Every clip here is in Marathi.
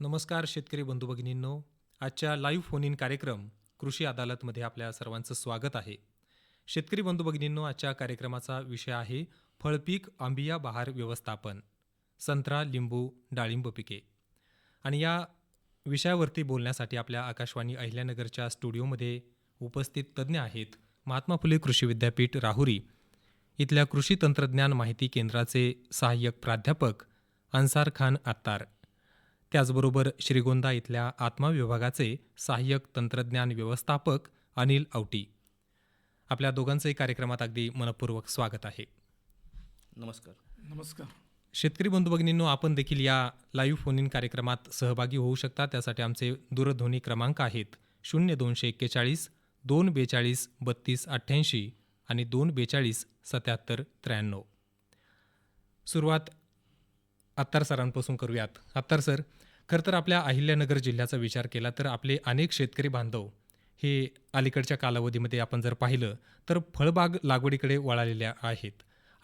नमस्कार शेतकरी बंधू भगिनींनो. आजच्या लाईव्ह फोन इन कार्यक्रम कृषी अदालतमध्ये आपल्या सर्वांचं स्वागत आहे. शेतकरी बंधू भगिनींनो आजच्या कार्यक्रमाचा विषय आहे फळपीक आंबिया बहार व्यवस्थापन. संत्रा लिंबू डाळिंब पिके. आणि या विषयावरती बोलण्यासाठी आपल्या आकाशवाणी अहिल्यानगरच्या स्टुडिओमध्ये उपस्थित तज्ज्ञ आहेत महात्मा फुले कृषी विद्यापीठ राहुरी इथल्या कृषी तंत्रज्ञान माहिती केंद्राचे सहाय्यक प्राध्यापक अन्सार खान आत्तार त्याचबरोबर श्रीगोंदा इथल्या आत्मा विभागाचे सहाय्यक तंत्रज्ञान व्यवस्थापक अनिल आवटी आपल्या दोघांचंही कार्यक्रमात अगदी मनपूर्वक स्वागत आहे. नमस्कार. नमस्कार. शेतकरी बंधू भगिनींनो आपण देखील या लाईव्ह फोन इन कार्यक्रमात सहभागी होऊ शकता. त्यासाठी आमचे दूरध्वनी क्रमांक आहेत शून्य दोनशे एक्केचाळीस दोन बेचाळीस बत्तीस अठ्ठ्याऐंशी आणि दोन बेचाळीस सत्याहत्तर त्र्याण्णव. सुरुवात अत्तार सरांपासून करूयात. अत्तार सर खरं तर आपल्या अहिल्यानगर जिल्ह्याचा विचार केला तर आपले अनेक शेतकरी बांधव हे अलीकडच्या कालावधीमध्ये आपण जर पाहिलं तर फळबाग लागवडीकडे वळालेल्या आहेत.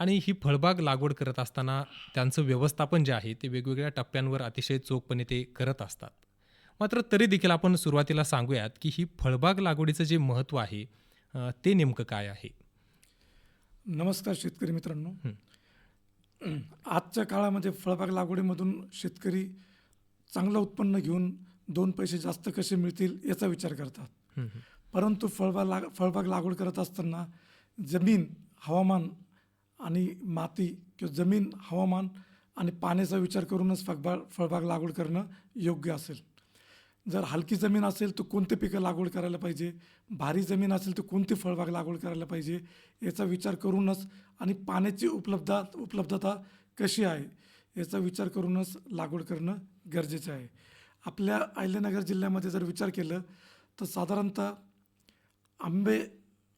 आणि ही फळबाग लागवड करत असताना त्यांचं व्यवस्थापन जे आहे ते वेगवेगळ्या टप्प्यांवर अतिशय चोखपणे ते करत असतात. मात्र तरी देखील आपण सुरुवातीला सांगूयात की ही फळबाग लागवडीचं जे महत्त्व आहे ते नेमकं काय आहे? नमस्कार शेतकरी मित्रांनो. आजच्या काळामध्ये फळबाग लागवडीमधून शेतकरी चांगलं उत्पन्न घेऊन दोन पैसे जास्त कसे मिळतील याचा विचार करतात. परंतु फळबाग लाग फळबाग लागवड करत असताना जमीन हवामान आणि माती किंवा जमीन हवामान आणि पाण्याचा विचार करूनच फळबाग फळबाग लागवड करणं योग्य असेल. जर हलकी जमीन असेल तर कोणते पिकं लागवड करायला पाहिजे? भारी जमीन असेल तर कोणती फळबाग लागवड करायला पाहिजे? याचा विचार करूनच आणि पाण्याची उपलब्धता उपलब्धता कशी आहे? याचा विचार करूनच लागवड करणं गरजेचं आहे. आपल्या अहिल्यानगर जिल्ह्यामध्ये जर विचार केलं तर साधारणतः आंबे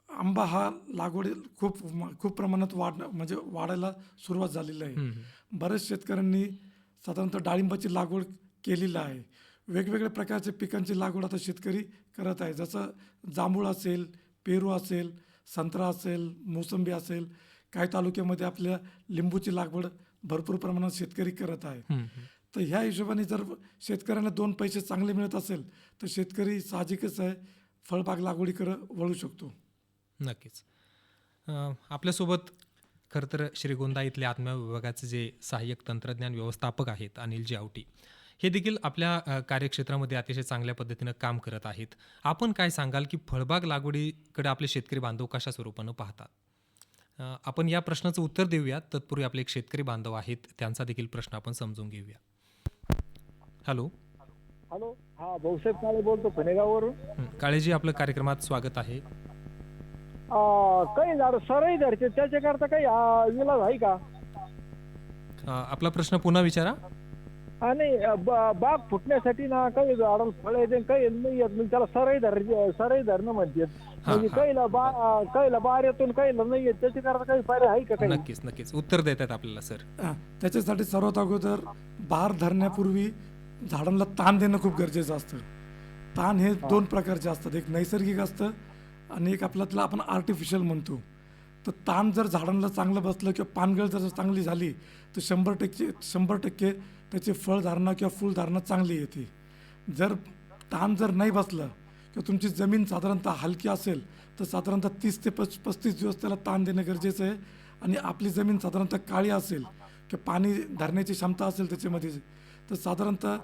आंबा हा लागवडी खूप खूप प्रमाणात वाढ म्हणजे वाढायला सुरुवात झालेली आहे. बरेच शेतकऱ्यांनी साधारणतः डाळिंबाची लागवड केलेली आहे. वेगवेगळ्या प्रकारच्या पिकांची लागवड आता शेतकरी करत आहे. जसं जांभूळ असेल पेरू असेल संत्रा असेल मोसंबी असेल काही तालुक्यामध्ये आपल्या लिंबूची लागवड भरपूर प्रमाणात शेतकरी करत आहे. तर ह्या हिशोबाने जर शेतकऱ्यांना दोन पैसे चांगले मिळत असेल तर शेतकरी साहजिकच आहे फळबाग लागवडीकडे वळू शकतो. नक्कीच. आपल्यासोबत खरं तर श्रीगोंदा इथले आत्मा विभागाचे जे सहाय्यक तंत्रज्ञान व्यवस्थापक आहेत अनिलजी आवटी हे देखील आपल्या कार्यक्षेत्रामध्ये अतिशय चांगल्या पद्धतीनं काम करत आहेत. आपण काय सांगाल की फळबाग लागवडीकडे आपले शेतकरी बांधव कशा स्वरूपानं पाहतात? आपण या प्रश्नाचं उत्तर देऊयात. तत्पूर्वी आपले एक शेतकरी बांधव आहेत. त्यांचा देखील प्रश्न आपण समजून घेऊया. हॅलो. हॅलो. हा भाऊसाहेब काळे बोलतो फनेगाववरून हं, काळेजी आपलं कार्यक्रमात स्वागत आहे. काही झाड सरई धरते. त्याच्याकरता काही अं, इलाज आहे का? आपला प्रश्न पुन्हा विचारा. आणि ब- बाग फुटण्यासाठी ना काही झाडाला फळ येते काही नाही येत. मग त्याला सरई धर सरई धरणं म्हणतात. म्हणजे. काहीला बा अं, काहीला बार येतो काहीला नाही येत. त्याच्याकरता काही पर्याय आहे का काही? नक्कीच नक्कीच. उत्तर देत आहेत आपल्याला सर. हा, त्याच्यासाठी सर्वात अगोदर बहार धरण्यापूर्वी झाडांना ताण देणं खूप गरजेचं असतं. ताण हे दोन प्रकारचे असतात. एक नैसर्गिक असतं आणि एक आपला त्याला आपण आर्टिफिशियल म्हणतो. तर ताण जर झाडांना चांगलं बसलं किंवा पानगळ जर चांगली झाली तर शंभर टक्के शंभर टक्के त्याची फळधारणा किंवा फुलधारणा चांगली येते. जर ताण जर नाही बसलं किंवा तुमची जमीन साधारणतः हलकी असेल तर साधारणतः तीस ते पस पस्तीस दिवस त्याला ताण देणं गरजेचं आहे. आणि आपली जमीन साधारणतः काळी असेल किंवा पाणी धरण्याची क्षमता असेल त्याच्यामध्ये तर साधारणतः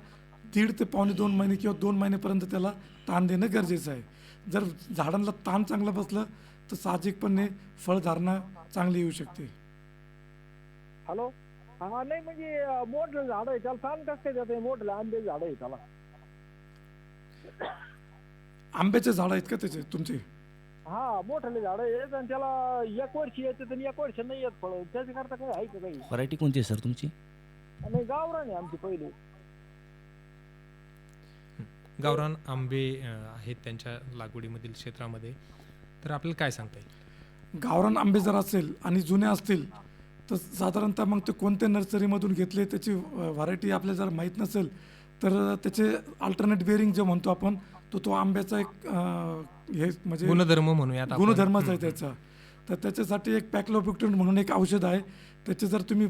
दीड ते पावणे दोन महिने किंवा दोन महिनेपर्यंत त्याला ताण देणं गरजेचं आहे. जर झाडांना ताण चांगलं बसलं तर साहजिकपणे फळधारणा चांगली येऊ शकते. हॅलो? हा नाही म्हणजे अं, मोठं झाड आहे त्याला ताण कसं काय देत मोठं आंबे झाड आहे त्याला. आंब्याचे झाडं आहेत का त्याचे तुमचे? हा मोठले झाड आहेत आणि त्याला एक वर्ष येते आणि एक वर्ष नाही येत फळ. त्याच्याकरता काही आहे का काही? व्हरायटी कोणती आहे सर तुमची? आणि गावरान आहे आमची पहिले. गावरान आंबे अं, आहेत त्यांच्या लागवडीमधील क्षेत्रामध्ये. तर आपल्याला काय सांगता येईल गावरान आंबे जर असेल आणि जुने असतील तर साधारणतः मग ते कोणत्या नर्सरीमधून घेतले त्याची व्हरायटी आपल्याला जर माहीत नसेल तर त्याचे अल्टरनेट बेरिंग जे म्हणतो आपण तो तो आंब्याचा एक हे म्हणजे गुणधर्म म्हणूयात आपण. गुणधर्मच आहे. त्याचा तर त्याच्यासाठी एक पॅक्लोपिक्टन म्हणून एक औषध आहे त्याचे जर तुम्ही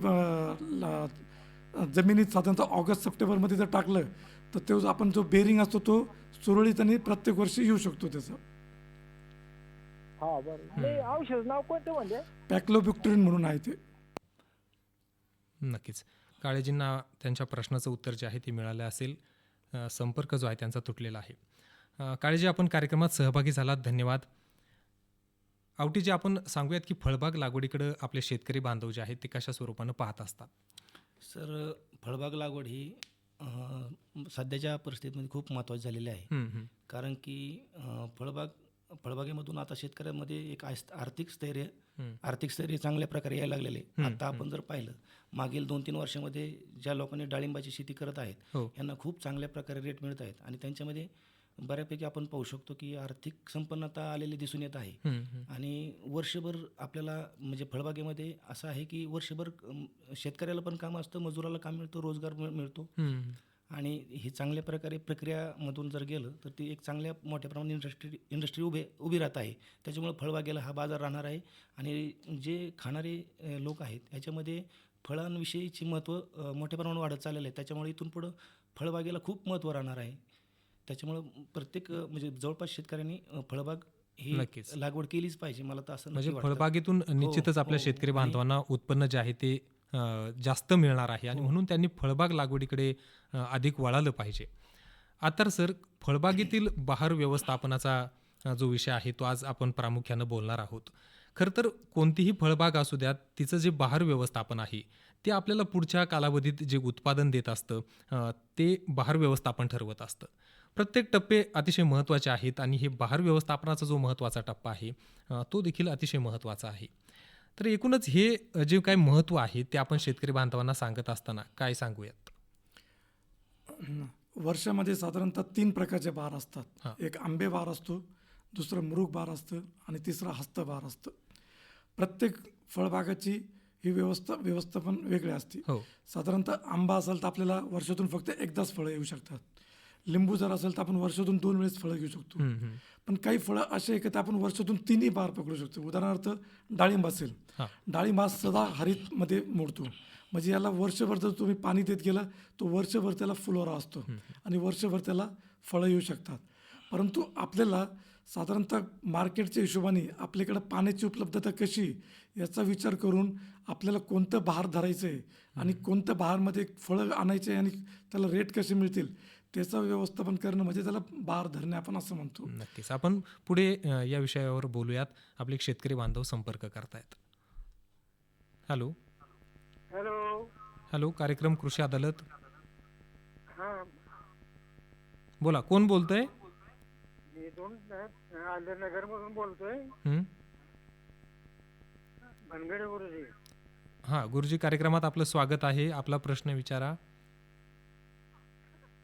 जमिनीत साधारणतः ऑगस्ट सप्टेंबरमध्ये जर टाकलं तर तो आपण जो बेरिंग असतो तो सुरळीत आणि प्रत्येक वर्षी येऊ शकतो त्याचं हा बरं. औषध नाव कोणतं म्हणजे म्हणून आहे ते. नक्कीच. काळेजींना त्यांच्या प्रश्नाचं उत्तर जे आहे ते मिळालं असेल. अ, संपर्क जो आहे त्यांचा तुटलेला आहे. अ, काळेजी आपण कार्यक्रमात सहभागी झालात. धन्यवाद. आवटीजी आपण सांगूयात की फळबाग लागवडीकडं आपले शेतकरी बांधव जे आहेत ते कशा स्वरूपानं पाहत असतात? सर फळबाग लागवड ही अं, सध्याच्या परिस्थितीमध्ये खूप महत्त्वाची झालेली आहे. हम्म, हम्म. कारण की अं, फळबाग फळबागेमधून आता शेतकऱ्यांमध्ये एक आर्थिक स्थैर्य. आर्थिक स्थैर्य चांगल्या प्रकारे यायला लागलेले. आता आपण जर पाहिलं मागील दोन तीन वर्षामध्ये ज्या लोकांनी डाळिंबाची शेती करत आहेत हो यांना खूप चांगल्या प्रकारे रेट मिळत आहेत आणि त्यांच्यामध्ये बऱ्यापैकी आपण पाहू शकतो की आर्थिक संपन्नता आलेली दिसून येत आहे. आणि वर्षभर आपल्याला म्हणजे फळबागेमध्ये असं आहे की वर्षभर शेतकऱ्याला पण काम असतं मजुराला काम मिळतं रोजगार मिळ- मिळतो. आणि ही चांगल्या प्रकारे प्रक्रियामधून जर गेलं तर ती एक चांगल्या मोठ्या प्रमाणात इंडस्ट्री इंडस्ट्री उभे उभी राहत आहे त्याच्यामुळे फळबागेला हा बाजार राहणार आहे आणि जे खाणारे लोक आहेत ह्याच्यामध्ये फळांविषयीची महत्त्व मोठ्या प्रमाणात वाढत चाललेलं आहे त्याच्यामुळे इथून पुढं फळबागेला खूप महत्त्व राहणार आहे त्याच्यामुळं प्रत्येक म्हणजे जवळपास शेतकऱ्यांनी फळबाग ही नक्कीच. लागवड केलीच पाहिजे मला तर असं म्हणजे. फळबागेतून निश्चितच आपल्या हो. शेतकरी आणि- बांधवांना उत्पन्न जे आहे ते जास्त मिळणार आहे आणि म्हणून त्यांनी फळबाग लागवडीकडे अधिक वळालं पाहिजे. आता सर फळबागेतील बहार व्यवस्थापनाचा जो विषय आहे तो आज आपण प्रामुख्यानं बोलणार आहोत. खरं तर कोणतीही फळबाग असू द्यात तिचं जे बहार व्यवस्थापन आहे ते आपल्याला पुढच्या कालावधीत जे उत्पादन देत असतं ते बहार व्यवस्थापन ठरवत असतं. प्रत्येक टप्पे अतिशय महत्त्वाचे आहेत आणि हे बहार व्यवस्थापनाचा जो महत्त्वाचा टप्पा आहे तो देखील अतिशय महत्त्वाचा आहे. तर एकूणच हे जे काय महत्त्व आहे ते आपण शेतकरी बांधवांना सांगत असताना काय सांगूयात? वर्षामध्ये साधारणतः तीन प्रकारचे बार. असतात. एक आंबे बार असतो दुसरं मृग बार असतं आणि तिसरं हस्त बार असतं. प्रत्येक फळबागाची ही व्यवस्था व्यवस्थापन वेगळे असते. हो. साधारणतः आंबा असेल तर आपल्याला वर्षातून फक्त एकदाच फळं येऊ शकतात. लिंबू जर असेल तर आपण वर्षातून दोन वेळेस फळं घेऊ शकतो. पण काही फळं असे आहे की आपण वर्षातून तिन्ही बार पकडू शकतो. उदाहरणार्थ डाळिंब असेल. डाळिंब हा सदा हरितमध्ये मोडतो. म्हणजे याला वर्षभर जर तुम्ही पाणी देत गेला तो वर्षभर त्याला फुलोरा असतो. आणि वर्षभर त्याला फळं येऊ शकतात. परंतु आपल्याला साधारणतः मार्केटच्या हिशोबाने आपल्याकडं पाण्याची उपलब्धता कशी याचा विचार करून आपल्याला कोणतं बहार धरायचं आहे आणि कोणतं बहारमध्ये फळं आणायचे आहे आणि त्याला रेट कसे मिळतील त्याचं व्यवस्थापन करणं म्हणजे त्याला बहार धरणे आपण असं म्हणतो. नक्कीच. आपण पुढे या विषयावर बोलूयात. आपले एक शेतकरी बांधव संपर्क करतायत. हॅलो. हॅलो. हॅलो कार्यक्रम कृषी अदालत. हा. बोला कोण बोलतोय? मी आंध्रनगर मधून बोलतोय. हं? गुरुजी. हां गुरुजी कार्यक्रमात आपलं स्वागत आहे. आपला प्रश्न विचारा.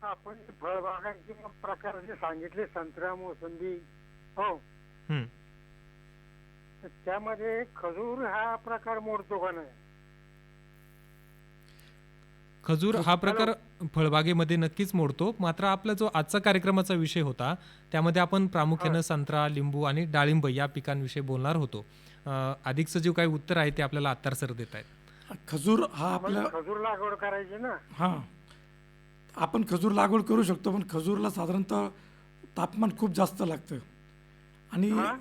आपण फळबागांचे प्रकार जे सांगितले संत्रा मोसंबी हो. हं. तर त्यामध्ये खजूर हा प्रकार मोडतो का नाही खजूर हा प्रकार फळबागेमध्ये नक्कीच मोडतो. मात्र आपला जो आजचा कार्यक्रमाचा विषय होता त्यामध्ये आपण प्रामुख्यानं संत्रा लिंबू आणि डाळिंब या पिकांविषयी बोलणार होतो. अ, अधिकचं जे काही उत्तर आहे ते आपल्याला आत्तार सर देत आहेत खजूर हा आपल्या मला खजूर लागवड करायची ना. हां. आपण खजूर लागवड करू शकतो पण खजूरला साधारणतः तापमान खूप जास्त लागतं. आणि हा?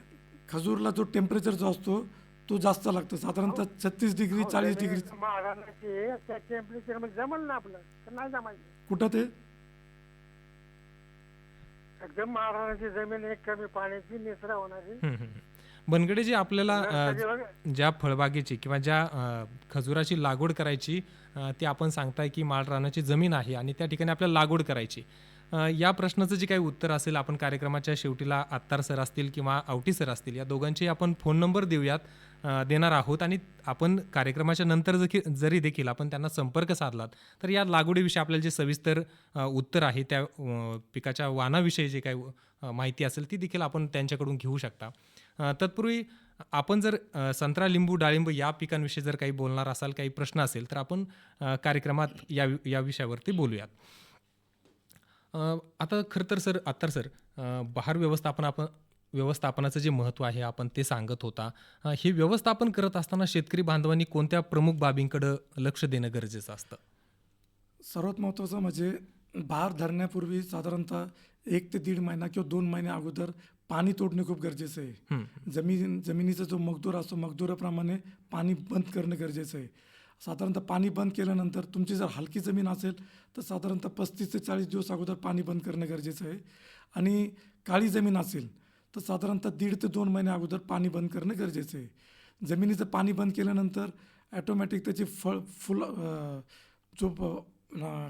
खजूरला जो टेम्परेचर जो असतो तो जास्त लागतो. साधारणतः छत्तीस डिग्री चाळीस डिग्री. महाराष्ट्राची त्या टेम्परेचरमध्ये जमल ना आपलं. तर नाही जमायचं. कुठं ते? एकदम महाराष्ट्राची जमीन एक कमी पाण्याची निचरा होणारी. हं, हं, हं. बनगडे जी आपल्याला अ, बघ- ज्या फळबागेची किंवा ज्या अ, खजुराची लागवड करायची अ, ती आपण सांगताय की माळ रानाची जमीन आहे आणि त्या ठिकाणी आपल्याला लागवड करायची. अ, या प्रश्नाचं जे काही उत्तर असेल आपण कार्यक्रमाच्या शेवटीला आत्तार सर असतील किंवा आवटी सर असतील या दोघांचे आपण फोन नंबर देऊयात अ, देणार आहोत आणि आपण कार्यक्रमाच्या नंतर जकी जरी देखील आपण त्यांना संपर्क साधलात तर या लागवडीविषयी आपल्याला जे सविस्तर अ, उत्तर आहे त्या अ, पिकाच्या वाणाविषयी जे काही अ, माहिती असेल ती देखील आपण त्यांच्याकडून घेऊ शकता. तत्पूर्वी आपण जर संत्रा लिंबू डाळिंब या पिकांविषयी जर काही बोलणार असाल काही प्रश्न असेल तर आपण कार्यक्रमात या या विषयावरती बोलूयात. आता खरं तर सर आत्ता सर बहार व्यवस्थापन आपण व्यवस्थापनाचं जे महत्त्व आहे आपण ते सांगत होता. हे व्यवस्थापन करत असताना शेतकरी बांधवांनी कोणत्या प्रमुख बाबींकडं लक्ष देणं गरजेचं असतं? सर्वात महत्त्वाचं म्हणजे बहार धरण्यापूर्वी साधारणतः एक ते दीड महिना किंवा दोन महिने अगोदर पाणी तोडणे खूप गरजेचं आहे. जमीन जमिनीचा जो मगदूर असतो मगदुराप्रमाणे पाणी बंद करणं गरजेचं आहे. साधारणतः पाणी बंद केल्यानंतर तुमची जर हलकी जमीन असेल तर साधारणतः पस्तीस ते चाळीस दिवस अगोदर पाणी बंद करणं गरजेचं आहे. आणि काळी जमीन असेल तर साधारणतः दीड ते दोन महिने अगोदर पाणी बंद करणं गरजेचं आहे. जमिनीचं पाणी बंद केल्यानंतर ॲटोमॅटिक त्याची फळ फुल जो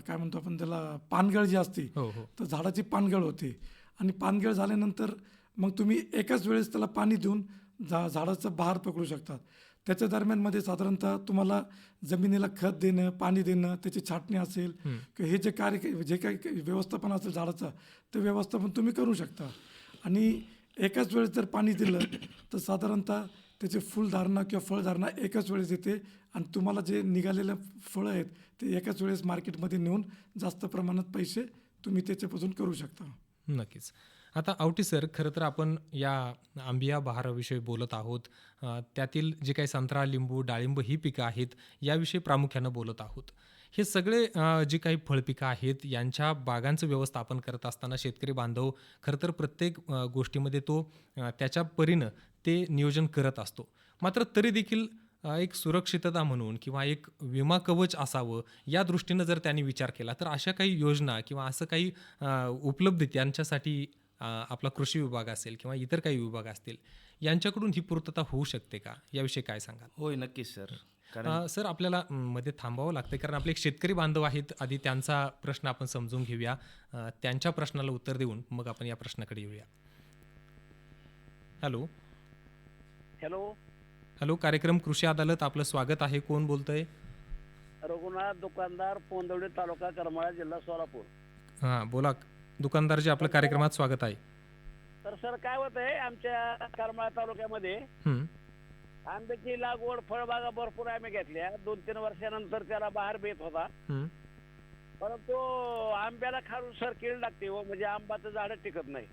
काय म्हणतो आपण त्याला पानगळ जी असते हो हो. तर झाडाची पानगळ होते. आणि पानगळ झाल्यानंतर मग तुम्ही एकाच वेळेस त्याला पाणी देऊन झा झाडाचं बहार पकडू शकतात. त्याच्या दरम्यानमध्ये साधारणतः तुम्हाला जमिनीला खत देणं पाणी देणं त्याची छाटणी असेल. किंवा हे जे कार्य जे काही व्यवस्थापन असेल झाडाचं ते व्यवस्थापन तुम्ही करू शकता. आणि एकाच वेळेस जर पाणी दिलं तर साधारणतः त्याचे फुलधारणा किंवा फळधारणा एकाच वेळेस येते आणि तुम्हाला जे निघालेलं फळं आहेत ते एकाच वेळेस मार्केटमध्ये नेऊन जास्त प्रमाणात पैसे तुम्ही त्याच्यापासून करू शकता. नक्कीच. आता आवटी सर खरं तर आपण या आंबिया बहाराविषयी बोलत आहोत. अ, त्यातील जे काही संत्रा लिंबू डाळिंब ही पिकं आहेत याविषयी प्रामुख्यानं बोलत आहोत. हे सगळे अ, जे काही फळपिकं आहेत यांच्या बागांचं व्यवस्थापन करत असताना शेतकरी बांधव खरं तर प्रत्येक अ, गोष्टीमध्ये तो अ, त्याच्या परीनं ते नियोजन करत असतो. मात्र तरी देखील अ, एक सुरक्षितता म्हणून किंवा एक विमा कवच असावं या दृष्टीनं जर त्यांनी विचार केला तर अशा काही योजना किंवा असं काही अ, उपलब्ध त्यांच्यासाठी आपला कृषी विभाग असेल किंवा इतर काही विभाग असतील यांच्याकडून ही पूर्तता होऊ शकते का? याविषयी काय सांगाल? होय नक्कीच सर. कारण सर आपल्याला मध्ये थांबावं लागतं कारण आपले एक शेतकरी बांधव आहेत. आधी त्यांचा प्रश्न आपण समजून घेऊया. त्यांच्या प्रश्नाला उत्तर देऊन मग आपण या प्रश्नाकडे येऊया. हॅलो. हॅलो. हॅलो कार्यक्रम कृषी अदालत आपलं स्वागत आहे. कोण बोलतंय? रघुनाथ दुकानदार पोंदवडी तालुका करमाळा जिल्हा सोलापूर. हां बोला. दुकानदारजी आपलं कार्यक्रमात स्वागत आहे. तर सर काय होत आहे आमच्या करमाळा तालुक्यामध्ये हं, आंब्याची लागवड फळबागा भरपूर आम्ही घेतल्या. दोन तीन वर्षानंतर त्याला बाहेर बेत होता. हं. परंतु आंब्याला खालून सर कीड लागते हो म्हणजे आंबाचं झाड टिकत नाही.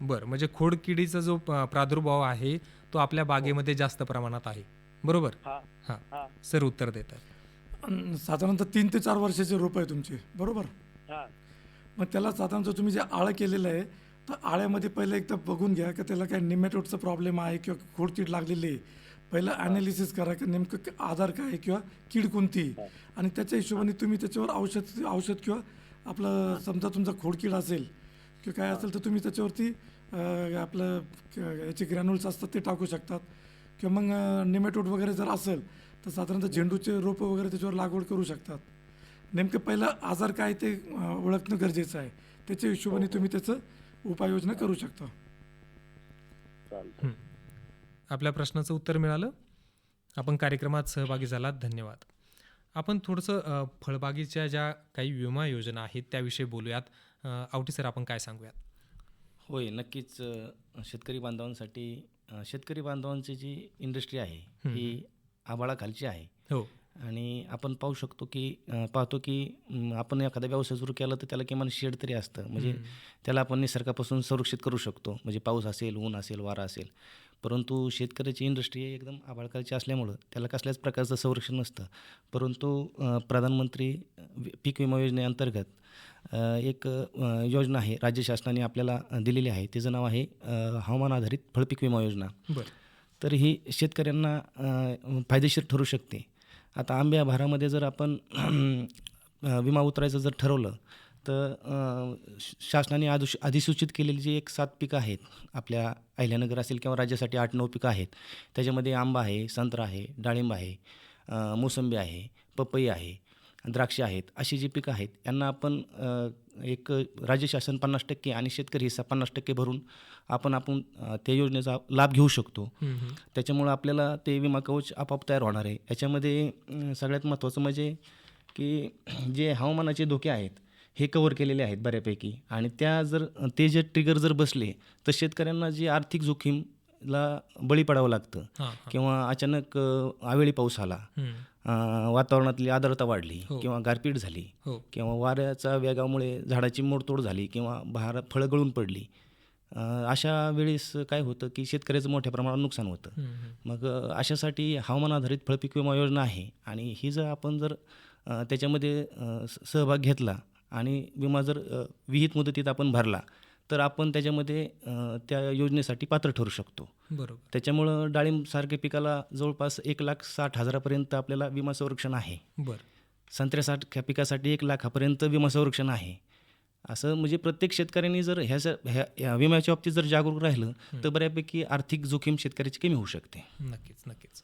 बरं म्हणजे खोडकिडीचा जो प- प्रादुर्भाव आहे तो आपल्या बागेमध्ये जास्त प्रमाणात आहे. बरोबर? हा. हां. हा. सर उत्तर देत आहे अन् साधारणतः तीन ते चार वर्षाचे रोप आहे तुमचे. बरोबर? हा. मग त्याला साधारणतः तुम्ही जे आळं केलेलं आहे तर आळ्यामध्ये पहिलं एकदा बघून घ्या की त्याला काय निमेटोडचा प्रॉब्लेम आहे किंवा खोडकीड लागलेली आहे. पहिलं ॲनालिसिस करा की नेमकं आधार काय आहे किंवा कीड कोणती. आणि त्याच्या हिशोबाने तुम्ही त्याच्यावर औषध औषध किंवा आपलं समजा तुमचा खोडकीड असेल किंवा काय असेल तर तुम्ही त्याच्यावरती आपलं याचे ग्रॅन्युल्स असतात ते टाकू शकतात. किंवा मग निमेटोड वगैरे जर असेल तर साधारणतः झेंडूचे रोपं वगैरे त्याच्यावर लागवड करू शकतात. नेमकं पहिलं आजार काय ते ओळखणं गरजेचं आहे. त्याच्या हिशोबाने तुम्ही त्याचं उपाययोजना करू शकता. आपल्या प्रश्नाचं उत्तर मिळालं. आपण कार्यक्रमात सहभागी झालात. धन्यवाद. आपण थोडंसं अ, फळबागेच्या ज्या काही विमा योजना आहेत त्याविषयी बोलूयात. अ, आवटी सर आपण काय सांगूयात? होय नक्कीच अ, शेतकरी बांधवांसाठी अ, शेतकरी बांधवांची जी इंडस्ट्री आहे ही आभाळाखालची आहे. हो. आणि आपण पाहू शकतो की पाहतो की आपण एखादा व्यवसाय सुरू केला तर त्याला किमान शेड तरी असतं. म्हणजे त्याला आपण निसर्गापासून संरक्षित करू शकतो. म्हणजे पाऊस असेल ऊन असेल वारा असेल. परंतु शेतकऱ्याची इंडस्ट्री एकदम आभाळकालची असल्यामुळं त्याला कसल्याच प्रकारचं संरक्षण नसतं. परंतु प्रधानमंत्री पीक विमा योजनेअंतर्गत एक योजना आहे राज्य शासनाने आपल्याला दिलेली आहे. तिचं नाव आहे हवामान आधारित फळपीक विमा योजना. तर ही शेतकऱ्यांना फायदेशीर ठरू शकते. आता आंब्या भारामध्ये जर आपण विमा उतरायचं जर ठरवलं तर शासनाने आदुश अधिसूचित केलेली जी एक सात पिकं आहेत आपल्या अहिल्यानगर असेल किंवा राज्यासाठी आठ नऊ पिकं आहेत त्याच्यामध्ये आंबा आहे संत्रा आहे डाळिंब आहे मोसंबी आहे पपई आहे द्राक्षे आहेत अशी जी पिकं आहेत यांना आपण एक राज्य शासन पन्नास टक्के आणि शेतकरी हिस्सा पन्नास टक्के भरून आपण आपण त्या योजनेचा लाभ घेऊ शकतो. त्याच्यामुळं आपल्याला ते विमा कवच आपोआप तयार होणार आहे. याच्यामध्ये सगळ्यात महत्त्वाचं म्हणजे की जे हवामानाचे धोके आहेत हे कवर केलेले आहेत बऱ्यापैकी. आणि त्या जर ते जे ट्रिगर जर बसले तर शेतकऱ्यांना जी आर्थिक जोखीमला बळी पडावं लागतं. किंवा अचानक अ, अवेळी पाऊस आला. वातावरणातली आर्द्रता वाढली हो. किंवा गारपीट झाली हो किंवा वाऱ्याच्या वेगामुळे झाडाची मोडतोड झाली किंवा बहार फळं गळून पडली अशा वेळेस काय होतं की शेतकऱ्याचं मोठ्या प्रमाणात नुकसान होतं. मग अशासाठी हवामान आधारित फळपीक विमा योजना आहे आणि ही जर आपण जर त्याच्यामध्ये सहभाग घेतला आणि विमा जर विहित मुदतीत आपण भरला तर आपण त्याच्यामध्ये त्या योजनेसाठी पात्र ठरू शकतो. बरोबर. त्याच्यामुळं डाळिंबसारख्या पिकाला जवळपास एक लाख साठ हजारापर्यंत आपल्याला विमा संरक्षण आहे. बरं. संत्र्यासारख्या पिकासाठी एक लाखापर्यंत विमा संरक्षण आहे. असं म्हणजे प्रत्येक शेतकऱ्यांनी जर ह्या ह्या विम्याच्या बाबतीत जर जागरूक राहिलं तर बऱ्यापैकी आर्थिक जोखीम शेतकऱ्याची कमी होऊ शकते. नक्कीच नक्कीच.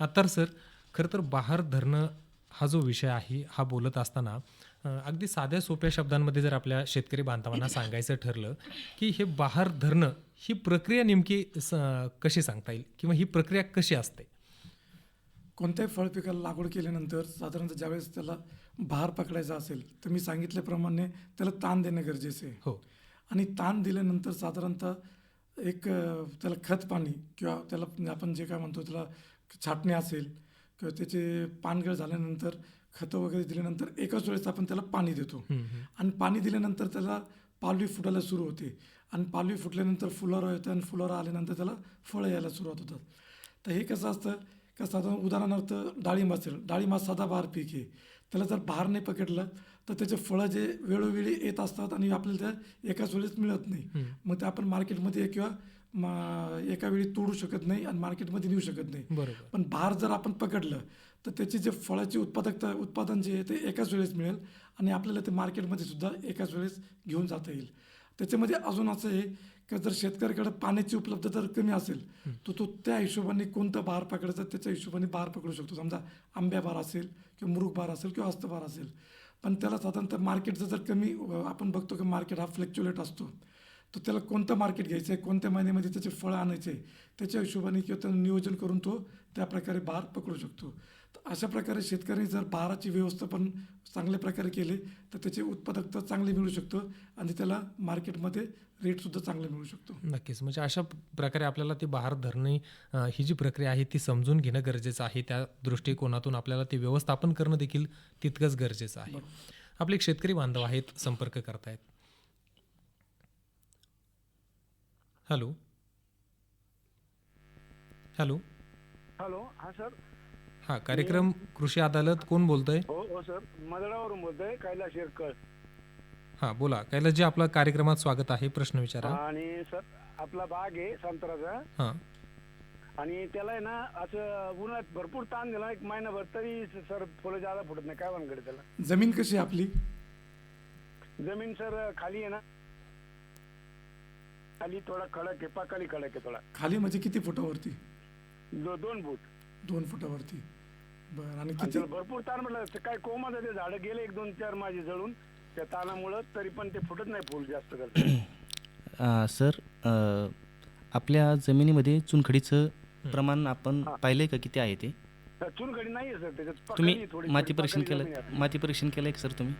आता सर खरं तर बहार धरणं हा जो विषय आहे हा बोलत असताना अगदी साध्या सोप्या शब्दांमध्ये जर आपल्या शेतकरी बांधवांना सांगायचं ठरलं की हे बहार धरणं ही प्रक्रिया नेमकी स कशी सांगता येईल किंवा ही प्रक्रिया कशी असते? कोणत्याही फळ पिकाला लागवड केल्यानंतर साधारणतः ज्यावेळेस त्याला बहार पकडायचा असेल तर मी सांगितल्याप्रमाणे त्याला ताण देणं गरजेचं आहे. हो. आणि ताण दिल्यानंतर साधारणतः एक त्याला खत पाणी किंवा त्याला आपण जे काय म्हणतो त्याला छाटणी असेल किंवा त्याचे पानगळ झाल्यानंतर खतं वगैरे दिल्यानंतर एकाच वेळेस आपण त्याला पाणी देतो. आणि पाणी दिल्यानंतर त्याला पालवी फुटायला सुरू होते. आणि पालवी फुटल्यानंतर फुलारा येतं आणि फुलारा आल्यानंतर त्याला फळं यायला सुरुवात होतात. तर हे कसं असतं? का साधारण उदाहरणार्थ डाळिंब असेल. डाळिंब हा सदाबहार पीक आहे. त्याला जर बहार नाही पकडलं तर त्याचे फळं जे वेळोवेळी येत असतात आणि आपल्याला त्या एकाच वेळेस मिळत नाही. मग ते आपण मार्केटमध्ये किंवा एका वेळी तोडू शकत नाही आणि मार्केटमध्ये नेऊ शकत नाही. पण बहार जर आपण पकडलं तर त्याची जे फळाची उत्पादकता उत्पादन जे आहे ते एकाच वेळेस मिळेल आणि आपल्याला ते मार्केटमध्ये सुद्धा एकाच वेळेस घेऊन जाता येईल. त्याच्यामध्ये अजून असं आहे की जर शेतकऱ्याकडे पाण्याची उपलब्धता जर कमी असेल तर तो त्या हिशोबाने कोणतं बार पकडायचं त्याच्या हिशोबाने बार पकडू शकतो. समजा आंब्या बार असेल किंवा मुरुग बार असेल किंवा हस्तबार असेल. पण त्याला साधारणतः मार्केटचं जर कमी आपण बघतो की मार्केट हा फ्लक्च्युलेट असतो. तर त्याला कोणतं मार्केट घ्यायचं आहे कोणत्या महिन्यामध्ये त्याचे फळं आणायचे आहे त्याच्या हिशोबाने किंवा त्यानं नियोजन करून तो त्या प्रकारे बार पकडू शकतो. अशा प्रकारे शेतकऱ्यांनी जर बहाराची व्यवस्थापन चांगल्या प्रकारे केले तर त्याची उत्पादकता चांगली मिळू शकतो आणि त्याला मार्केटमध्ये रेटसुद्धा चांगला मिळू शकतो. नक्कीच. म्हणजे अशा प्रकारे आपल्याला ती बहार धरणे ही जी प्रक्रिया आहे ती समजून घेणं गरजेचं आहे. त्या दृष्टिकोनातून आपल्याला ते व्यवस्थापन करणं देखील तितकंच गरजेचं आहे. आपले एक शेतकरी बांधव आहेत संपर्क करतायत. हॅलो. हॅलो. हॅलो हा सर. हां कार्यक्रम कृषी अदालत कोण बोलतंय? हो हो सर. मदडावरून बोलतोय कैलास शेरकर हां बोला. कैलासजी आपलं कार्यक्रमात स्वागत आहे. प्रश्न विचारा. आणि सर आपला बाग आहे संत्र्याचा. हां. आणि त्याला आहे ना असं उन्हाळ्यात भरपूर ताण दिला. एक महिनाभर तरी सर फुलं जादा फुटत नाही. काय वानकडे त्याला? जमीन कशी आहे आपली? जमीन सर खाली आहे ना. खाली थोडा खडक आहे. पाकाली खडक आहे थोडा. खाली म्हणजे किती फुटावरती? दो, दोन फूट. दोन फुटावरती. बरं आणि आणि किती? त्याला भरपूर ताण म्हटलं ते काय कोमाचं ते झाडं गेले एक दोन चार माझे जळून. त्या ताणामुळं तरी पण ते फुटत नाही फुल जास्त करत अ, सर अ, आपल्या जमिनीमध्ये चुनखडीचं प्रमाण आपण. पाहिलंय का? किती आहे ते? चुनखडी नाहीये सर त्याच्यात तुम्ही थोडी माती थोडी परीक्षण केलं जमीन आहे. माती परीक्षण केलंय का सर तुम्ही?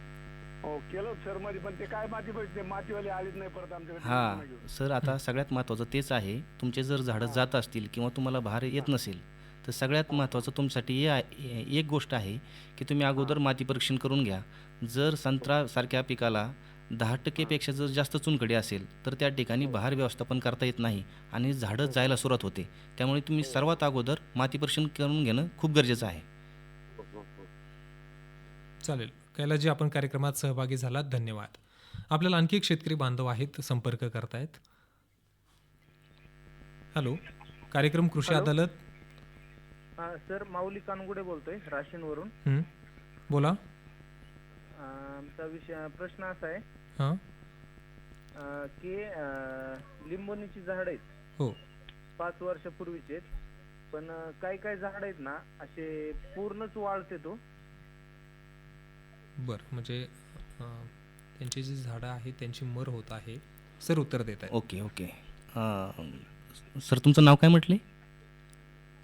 हो केलं सरमध्ये पण ते काय माती पाहिजे ते मातीवाले आलीच नाही परत आमच्याकडे हा घेऊन. सर आता सगळ्यात महत्त्वाचं तेच आहे तुमचे जर झाडं जात असतील किंवा तुम्हाला बाहेर येत नसेल तर सगळ्यात महत्त्वाचं तुमच्यासाठी हे आहे- एक गोष्ट आहे की तुम्ही अगोदर माती परीक्षण करून घ्या. जर संत्रा पिकाला दहा टक्केपेक्षा जर जास्त चुनखडी असेल तर त्या ठिकाणी बहार व्यवस्थापन करता येत नाही आणि झाडं जायला सुरुवात होते. त्यामुळे तुम्ही सर्वात अगोदर माती परीक्षण करून घेणं खूप गरजेचं आहे. चालेल. कैलासजी आपण कार्यक्रमात सहभागी झालात. धन्यवाद. आपल्याला आणखी एक शेतकरी बांधव आहेत संपर्क करतायत. हॅलो. कार्यक्रम कृषी. अदालत हा सर माऊली कानगुडे बोलतोय राशीनवरून हं, बोला. अं, आमचा विषय प्रश्न असा आहे. हां? अं, की अं, लिंबोणीची झाड आहेत. हो. पाच वर्षापूर्वीचे आहेत. पण अं, काही काही झाड आहेत ना असे पूर्णच वाळते तो. बरं म्हणजे अं, त्यांची जी झाडं आहेत त्यांची मर होत आहे. सर उत्तर देत आहे ओके ओके. अं, सर तुमचं नाव काय म्हटले?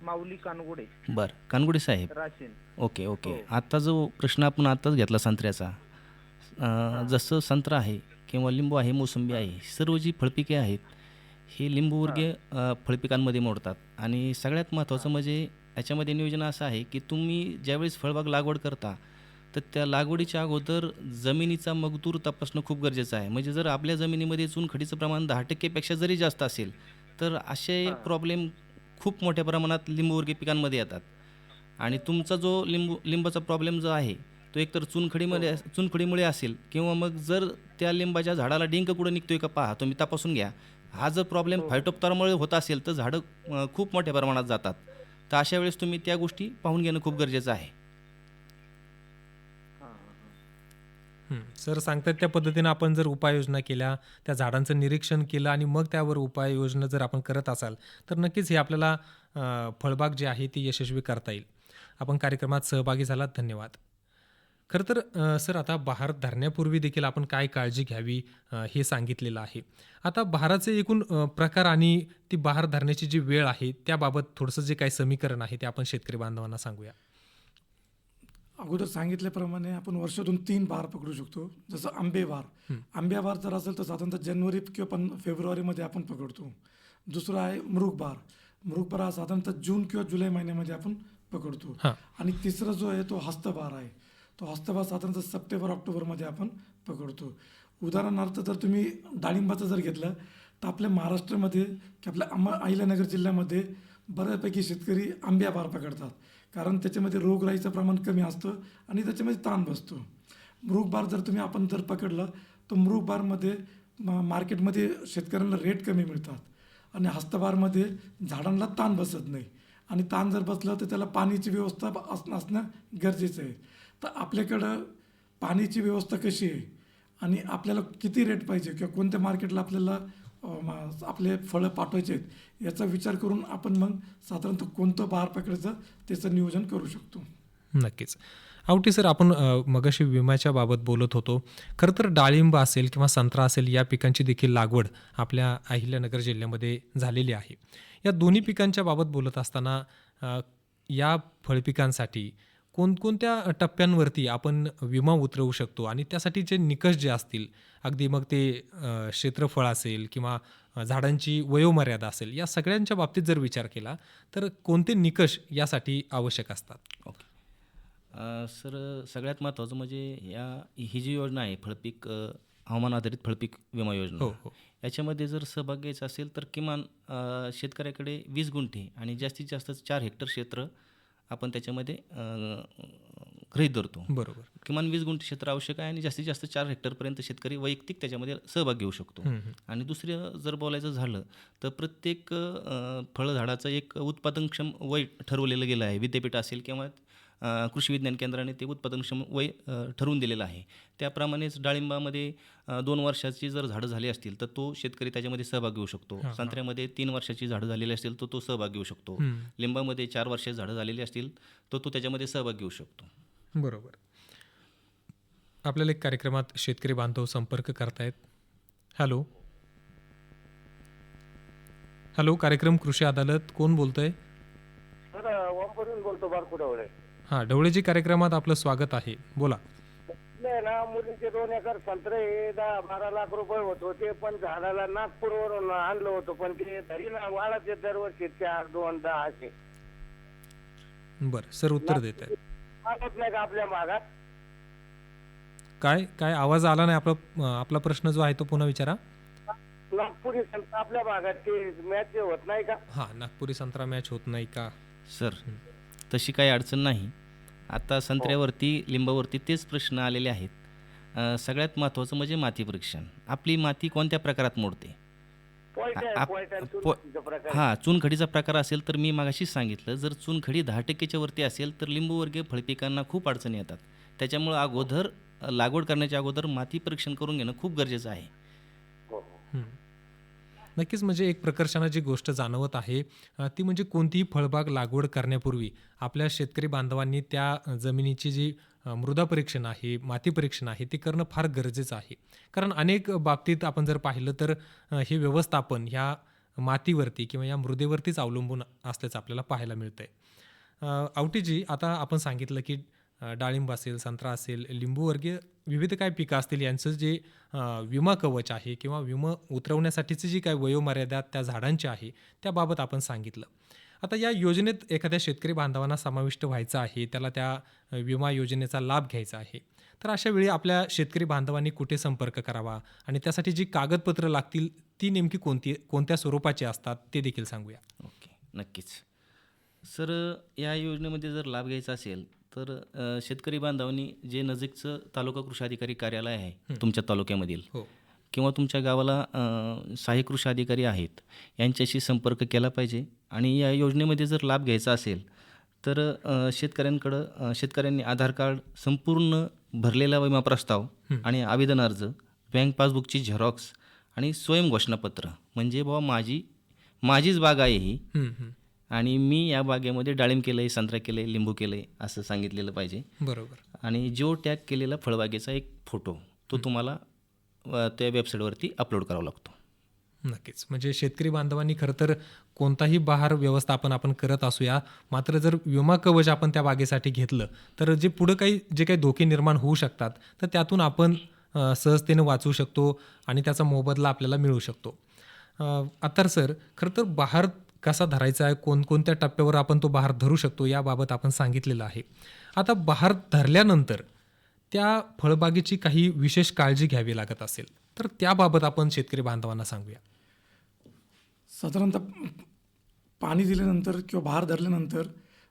माऊली कानगुडे. बरं कानगुडे साहेब. राशीन. Okay okay. हो. आता जो प्रश्न आपण आताच घेतला संत्र्याचा अं, जसं संत्रा आहे किंवा लिंबू आहे मोसंबी आहे सर्व जी फळपिके आहेत हे लिंबूवर्गीय अं, फळपिकांमध्ये मोडतात. आणि सगळ्यात महत्त्वाचं म्हणजे याच्यामध्ये नियोजन असं आहे की तुम्ही ज्यावेळेस फळबाग लागवड करता तर त्या लागवडीच्या अगोदर जमिनीचा मगदूर तपासणं खूप गरजेचं आहे. म्हणजे जर आपल्या जमिनीमध्ये चुनखडीचं प्रमाण दहा टक्केपेक्षा जरी जास्त असेल तर असे. प्रॉब्लेम खूप मोठ्या प्रमाणात लिंबूवर्गीय पिकांमध्ये येतात. आणि तुमचा जो लिंबू लिंबाचा प्रॉब्लेम जो आहे तो एकतर चुनखडीमध्ये चुनखडीमुळे असेल किंवा मग जर त्या लिंबाच्या झाडाला डिंक कुठं निघतोय का पहा तुम्ही तपासून घ्या. हा जर प्रॉब्लेम फायटोप्तारामुळे होत असेल तर झाडं खूप मोठ्या प्रमाणात जातात. तर अशा वेळेस तुम्ही त्या गोष्टी पाहून घेणं खूप गरजेचं आहे हां हां हां हं. सर सांगतात त्या पद्धतीनं आपण जर उपाययोजना केल्या त्या झाडांचं निरीक्षण केलं आणि मग त्यावर उपाययोजना जर आपण करत असाल तर नक्कीच हे आपल्याला फळबाग जी आहे ती यशस्वी करता येईल. आपण कार्यक्रमात सहभागी झालात. धन्यवाद. खरं तर सर आता बहार धरण्यापूर्वी देखील आपण काय काळजी घ्यावी हे सांगितलेलं आहे. आता बहाराचे एकूण प्रकार आणि ती बहार धरण्याची जी वेळ आहे त्याबाबत थोडंसं जे काही समीकरण आहे ते आपण शेतकरी बांधवांना सांगूया. अगोदर सांगितल्याप्रमाणे आपण वर्षातून तीन बार पकडू शकतो. जसं आंबे बार आंब्या बार जर असेल तर साधारणतः जानेवारी किंवा पण फेब्रुवारीमध्ये आपण पकडतो. दुसरं आहे मृग बार मृग बार हा साधारणतः जून किंवा जुलै महिन्यामध्ये आपण पकडतो. आणि तिसरा जो आहे तो हस्तबार आहे. तो हस्तबार साधारणतः सप्टेंबर ऑक्टोबरमध्ये आपण पकडतो. उदाहरणार्थ जर तुम्ही डाळिंबाचं जर घेतलं तर आपल्या महाराष्ट्रामध्ये की आपल्या अम्मा अहिल्यानगर जिल्ह्यामध्ये बऱ्यापैकी शेतकरी आंब्या बार पकडतात. कारण त्याच्यामध्ये रोगराईचं प्रमाण कमी असतं आणि त्याच्यामध्ये ताण बसतो. मृग बार जर तुम्ही आपण जर पकडलं तर मृग बारमध्ये म- मार्केटमध्ये शेतकऱ्यांना रेट कमी मिळतात आणि हस्तबारमध्ये झाडांना ताण बसत नाही. आणि ताण जर बसलं तर त्याला पाण्याची व्यवस्था ब- असणं असणं गरजेचं आहे. तर आपल्याकडं पाण्याची व्यवस्था कशी आहे? आणि आपल्याला किती रेट पाहिजे? किंवा कोणत्या मार्केटला आपल्याला आपले फळं पाठवायचे आहेत याचा विचार करून आपण मग साधारणतः कोणतं बहार पकडायचं त्याचं नियोजन करू शकतो. नक्कीच. आवटी सर आपण मगाशी विम्याच्या बाबत बोलत होतो. खरं तर डाळिंब असेल किंवा संत्रा असेल या पिकांची देखील लागवड आपल्या अहिल्यानगर जिल्ह्यामध्ये झालेली आहे. या दोन्ही पिकांच्या बाबत बोलत असताना या फळपिकांसाठी कोणकोणत्या टप्प्यांवरती आपण विमा उतरवू शकतो? आणि त्यासाठीचे निकष जे असतील अगदी मग ते क्षेत्रफळ असेल किंवा झाडांची वयोमर्यादा असेल या सगळ्यांच्या बाबतीत जर विचार केला तर कोणते निकष यासाठी आवश्यक असतात? ओके. सर सगळ्यात महत्त्वाचं म्हणजे या ही जी योजना आहे फळपीक हवामान आधारित फळपीक विमा योजना. हो हो. याच्यामध्ये जर सहभाग घ्यायचा असेल तर किमान शेतकऱ्याकडे वीस गुंठे आणि जास्तीत जास्त चार हेक्टर क्षेत्र आपण त्याच्यामध्ये गृहीत धरतो. बरोबर. किमान वीस गुंठे क्षेत्र आवश्यक आहे आणि जास्तीत जास्त चार हेक्टरपर्यंत शेतकरी वैयक्तिक त्याच्यामध्ये सहभाग घेऊ शकतो. आणि दुसरं जर बोलायचं झालं तर प्रत्येक फळझाडाचं एक उत्पादनक्षम वय ठरवलेलं गेलं आहे. विद्यापीठ असेल किंवा कृषी विज्ञान केंद्राने ते उत्पादनक्षम वय ठरवून दिलेलं आहे. त्याप्रमाणेच डाळिंबामध्ये दोन वर्षाची जर झाडं झाली असतील तर तो शेतकरी त्याच्यामध्ये सहभाग घेऊ शकतो. संत्र्यामध्ये तीन वर्षाची झाडं झालेली असतील तर तो सहभाग घेऊ शकतो. लिंबामध्ये चार वर्षाची झाडं झालेली असतील तर तो त्याच्यामध्ये सहभाग घेऊ शकतो. बरोबर. आपल्याला एक कार्यक्रमात शेतकरी बांधव संपर्क करतायत. हॅलो. हॅलो कार्यक्रम कृषी अदालत कोण बोलतंय? बोलतो बारकुडावळे हां ढवळेजी कार्यक्रमात आपलं स्वागत आहे. बोला. नाही ना मुलीचे दोन एकर संत्रे हे दहा बारा लाख रुपये होत होते पण झाडाला नागपूरवरून आणलं होतं पण ते तरी ना वाढाचे दरवर्षी चार दोन दहा असे. बरं सर उत्तर देत आहेत. वाढत नाही का आपल्या भागात? काय काय आवाज आला नाही आपला आपला प्रश्न जो आहे तो पुन्हा विचारा. नागपुरी संत्रा आपल्या भागात ते मॅच होत नाही का? हां नागपुरी संत्रा मॅच होत नाही का? सर तशी काही अडचण नाही. आता संत्र्यावरती लिंबावरती तेच प्रश्न आलेले आहेत. सगळ्यात महत्त्वाचं म्हणजे माती परीक्षण. आपली माती कोणत्या प्रकारात मोडते? हां चुनखडीचा प्रकार असेल तर मी मागाशीच सांगितलं. जर चुनखडी दहा टक्केच्या वरती असेल तर लिंबूवर्गीय फळपिकांना खूप अडचणी येतात. त्याच्यामुळं अगोदर लागवड करण्याच्या अगोदर माती परीक्षण करून घेणं खूप गरजेचं आहे. हो, हो. हं. नक्कीच म्हणजे एक प्रकर्षानं जी गोष्ट जाणवत आहे ती म्हणजे कोणतीही फळबाग लागवड करण्यापूर्वी आपल्या शेतकरी बांधवांनी त्या जमिनीची जी मृदा परीक्षण आहे माती परीक्षण आहे ते करणं फार गरजेचं आहे. कारण अनेक बाबतीत आपण जर पाहिलं तर हे व्यवस्थापन ह्या मातीवरती किंवा या मृदेवरतीच अवलंबून असल्याचं आपल्याला पाहायला मिळतं आहे आवटीजी आता आपण सांगितलं की डाळिंब असेल संत्रा असेल लिंबूवर्गीय विविध काय पिकं असतील यांचं जे विमा कवच आहे किंवा विमा उतरवण्यासाठीची जी काय वयोमर्यादा त्या झाडांची आहे त्याबाबत आपण सांगितलं. आता या योजनेत एखाद्या शेतकरी बांधवांना समाविष्ट व्हायचं आहे त्याला त्या विमा योजनेचा लाभ घ्यायचा आहे तर अशा वेळी आपल्या शेतकरी बांधवांनी कुठे संपर्क करावा आणि त्यासाठी जी कागदपत्रं लागतील ती नेमकी कोणती कोणत्या स्वरूपाची असतात ते देखील सांगूया. ओके नक्कीच. सर या योजनेमध्ये जर लाभ घ्यायचा असेल तर अ, शेतकरी बांधवांनी जे नजीकचं तालुका कृषी अधिकारी कार्यालय आहे तुमच्या तालुक्यामधील हो. किंवा तुमच्या गावाला अ, सहाय्यक कृषी अधिकारी आहेत यांच्याशी संपर्क केला पाहिजे आणि या योजनेमध्ये जर लाभ घ्यायचा असेल तर अ, शेतकऱ्यांकडं अ, शेतकऱ्यांनी आधार कार्ड संपूर्ण भरलेला विमा प्रस्ताव आणि आवेदन अर्ज बँक पासबुकची झेरॉक्स आणि स्वयं घोषणापत्र. म्हणजे बाबा माझी माझीच बाग आहे ही. हम्म, हम्म. आणि मी या बागेमध्ये डाळिंब केलं आहे संत्रा केलं आहे लिंबू केलं आहे असं सांगितलेलं पाहिजे. बरोबर. आणि जो टॅग केलेला फळबागेचा एक फोटो तो तुम्हाला त्या वेबसाईटवरती अपलोड करावा लागतो. नक्कीच. म्हणजे शेतकरी बांधवांनी खरं तर कोणताही बहार व्यवस्थापन आपण करत असूया मात्र जर विमा कवच आपण त्या बागेसाठी घेतलं तर जे पुढं काही जे काही धोके निर्माण होऊ शकतात तर त्यातून आपण सहजतेने वाचू शकतो आणि त्याचा मोबदला आपल्याला मिळू शकतो. आता सर खरं तर बहार कसा धरायचा आहे कोणकोणत्या टप्प्यावर आपण तो बहार धरू शकतो याबाबत आपण सांगितलेलं आहे. आता बहार धरल्यानंतर त्या फळबागेची काही विशेष काळजी घ्यावी लागत असेल तर त्याबाबत आपण शेतकरी बांधवांना सांगूया. साधारणतः पाणी दिल्यानंतर किंवा बहार धरल्यानंतर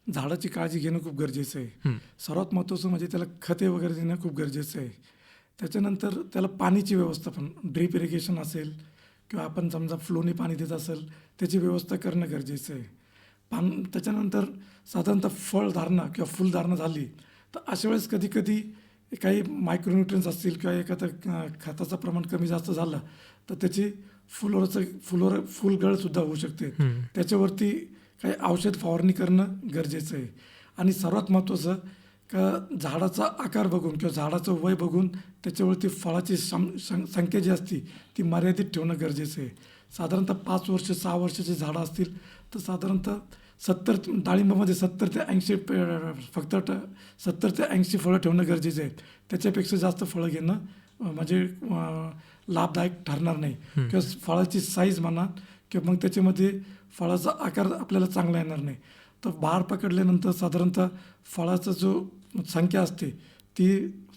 झाडाची काळजी घेणं खूप गरजेचं आहे. सर्वात महत्त्वाचं म्हणजे त्याला खते वगैरे देणं खूप गरजेचं आहे. त्याच्यानंतर त्याला पाणीची व्यवस्थापन ड्रीप इरिगेशन असेल किंवा आपण समजा फ्लोनी पाणी देत असेल त्याची व्यवस्था करणं गरजेचं आहे. पान त्याच्यानंतर साधारणतः फळधारणा किंवा फुलधारणा झाली तर अशा वेळेस कधी कधी काही मायक्रोन्युट्रियन्स असतील किंवा एखादं खताचं प्रमाण कमी जास्त झालं तर त्याची फुलवरचं फुलवर फुलगळसुद्धा होऊ शकते. त्याच्यावरती काही औषध फवारणी करणं गरजेचं आहे. आणि सर्वात महत्त्वाचं का झाडाचा आकार बघून किंवा झाडाचं वय बघून त्याच्यावरती फळाची सं सं- संख्या जी असती ती मर्यादित ठेवणं गरजेचं आहे. साधारणतः पाच वर्ष सहा वर्षाची झाडं असतील तर साधारणतः सत्तर डाळिंबामध्ये सत्तर ते ऐंशी फक्त ट सत्तर ते ऐंशी फळं ठेवणं गरजेचं आहे. त्याच्यापेक्षा जास्त फळं घेणं म्हणजे लाभदायक ठरणार नाही. किंवा फळाची साईज म्हणा किंवा मग त्याच्यामध्ये फळाचा आकार आपल्याला चांगला येणार नाही. तर बहार पकडल्यानंतर साधारणतः फळाचा जो संख्या असते ती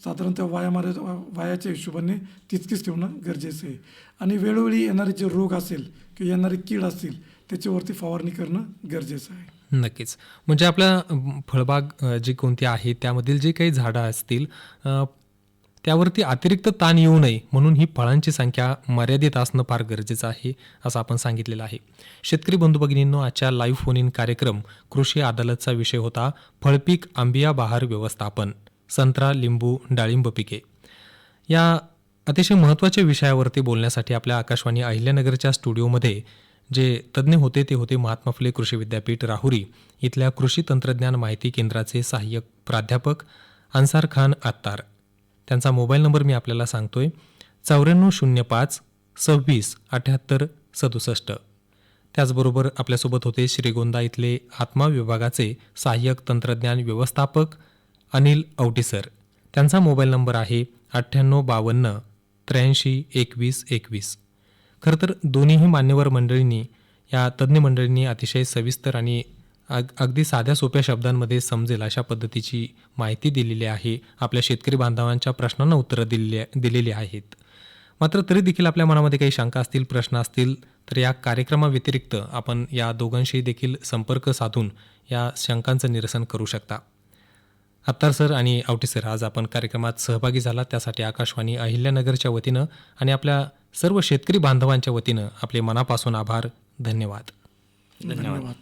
साधारणतः वायामारे वायाच्या हिशोबाने तितकीच ठेवणं गरजेचं आहे. आणि वेळोवेळी येणारे जे रोग असेल किंवा येणारी कीड असतील त्याच्यावरती फवारणी करणं गरजेचं आहे. नक्कीच. म्हणजे आपल्या फळबाग जी कोणती आहे त्यामधील जे काही झाडं असतील त्यावरती अतिरिक्त ताण येऊ नये म्हणून ही फळांची संख्या मर्यादित असणं फार गरजेचं आहे असं आपण सांगितलेलं आहे. शेतकरी बंधू भगिनींनो आजच्या लाईव्ह फोन इन कार्यक्रम कृषी अदालतचा विषय होता फळपीक आंबिया बहार व्यवस्थापन संत्रा लिंबू डाळिंब पिके. या अतिशय महत्त्वाच्या विषयावरती बोलण्यासाठी आपल्या आकाशवाणी अहिल्यानगरच्या स्टुडिओमध्ये जे तज्ज्ञ होते ते होते महात्मा फुले कृषी विद्यापीठ राहुरी. इथल्या कृषी तंत्रज्ञान माहिती केंद्राचे सहाय्यक प्राध्यापक अन्सार खान आत्तार. त्यांचा मोबाईल नंबर मी आपल्याला सांगतोय. चौऱ्याण्णव शून्य पाच सव्वीस अठ्याहत्तर सदुसष्ट. त्याचबरोबर आपल्यासोबत होते श्रीगोंदा इथले आत्मा विभागाचे सहाय्यक तंत्रज्ञान व्यवस्थापक अनिल औटीसर. त्यांचा मोबाईल नंबर आहे अठ्ठ्याण्णव बावन्न त्र्याऐंशी एकवीस एकवीस. खरं तर दोन्हीही मान्यवर मंडळींनी या तज्ज्ञ मंडळींनी अतिशय सविस्तर आणि अग अगदी साध्या सोप्या शब्दांमध्ये समजेल अशा पद्धतीची माहिती दिलेली आहे. आपल्या शेतकरी बांधवांच्या प्रश्नांना उत्तरं दिलेली दिलेली आहेत. मात्र तरी देखील आपल्या मनामध्ये काही शंका असतील प्रश्न असतील तर या कार्यक्रमाव्यतिरिक्त आपण या दोघांशी देखील संपर्क साधून या शंकांचं निरसन करू शकता. अत्तार सर आणि आवटी सर आज आपण कार्यक्रमात सहभागी झाला. त्यासाठी आकाशवाणी अहिल्यानगरच्या वतीनं आणि आपल्या सर्व शेतकरी बांधवांच्या वतीनं आपले मनापासून आभार. धन्यवाद. धन्यवाद.